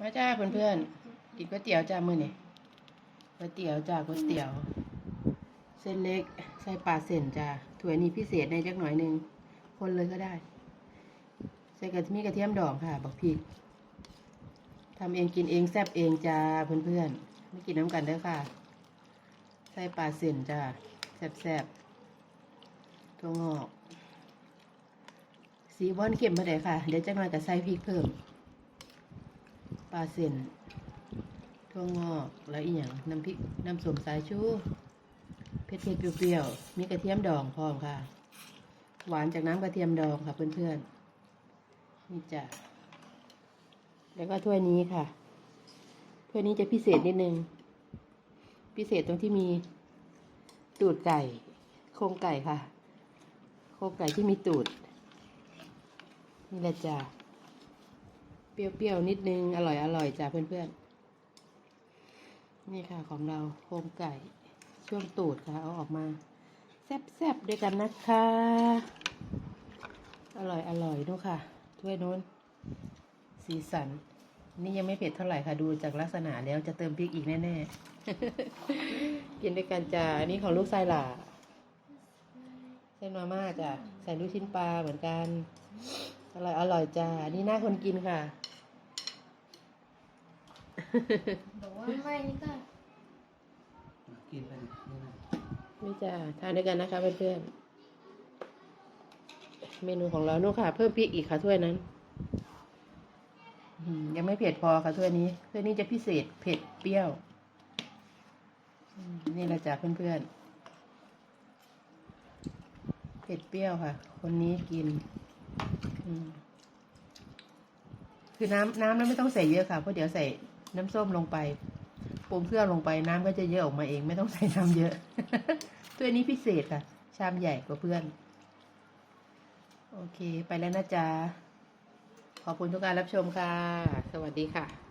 มาจ้าเพื่อนๆกินก๋วยเตี๋ยวจ้ามือนี่ก๋วยเตี๋ยวจ้าก๋วยเตี๋ยว เส้นเล็กใส่ปลาเส้นจ้าถ้วยนี้พิเศษในจักหน่อยหนึ่งคนเลยก็ได้ ใส่กระมีกระเทียมดองค่ะ บักพริกทำเองกินเองแซ่บเองจ้าเพื่อนๆไม่กินน้ำกันเด้อค่ะ ใส่ปลาเส้นจ้าแซ่บๆถั่วงอก สีบอนเข็มมาเลยค่ะ เดี๋ยวจักหน่ใส่พริกเพิ่ม ปลาเส้นถั่วงอกแล้วอีกอย่างน้ำพริกน้ำส้มสายชูเผ็ดเผ็ดๆเปรี้ยวๆมีกระเทียมดองพร้อมค่ะ หวานจากน้ำกระเทียมดองค่ะเพื่อนๆนี่จ้ะแล้วก็ถ้วยนี้ค่ะถ้วยนี้จะพิเศษนิดนึง พิเศษตรงที่มีตูดไก่ โครงไก่ค่ะ โครงไก่ที่มีตูด นี่แหละจ้ะ เปรี้ยวๆนิดนึง อร่อยอร่อยจ้ะเพื่อนๆ นี่ค่ะของเราโครงไก่ ช่วงตูดค่ะ เอาออกมา แซ่บๆด้วยกันนะคะ อร่อยอร่อยนู้ค่ะถ้วยนู้น สีสัน นี่ยังไม่เผ็ดเท่าไหร่ค่ะ ดูจากลักษณะแล้วจะเติมพริกอีกแน่ๆ กินด้วยกันจ้ะอันนี้ของลูกไซหล่าเส้นมาม่าจ้ะ ใส่ลูกชิ้นปลาเหมือนกัน อร่อย อร่อยจ้านี่หน้าคนกินค่ะ กว่าไม่นี่ก็กินไปนี่นะนี่จ้าทานด้วยกันนะคะเพื่อนๆเมนูของเรานู่นค่ะ เพิ่มพริกอีกค่ะถ้วยนั้นอืมยังไม่เผ็ดพอค่ะถ้วยนี้ถ้วยนี้จะพิเศษเผ็ดเปรี้ยวอืมนี่แหละจ้าเพื่อนๆเผ็ดเปรี้ยวค่ะ คนนี้กินอืมคือน้ำน้ำนั้นไม่ต้องใส่เยอะค่ะเพราะเดี๋ยวใส่ น้ำส้มลงไปปรุงเครื่องลงไปน้ำก็จะเยอะออกมาเองไม่ต้องใส่น้ำเยอะ ตัวนี้พิเศษค่ะ ชามใหญ่กว่าเพื่อน โอเค ไปแล้วนะจ๊ะ ขอบคุณทุกการรับชมค่ะ สวัสดีค่ะ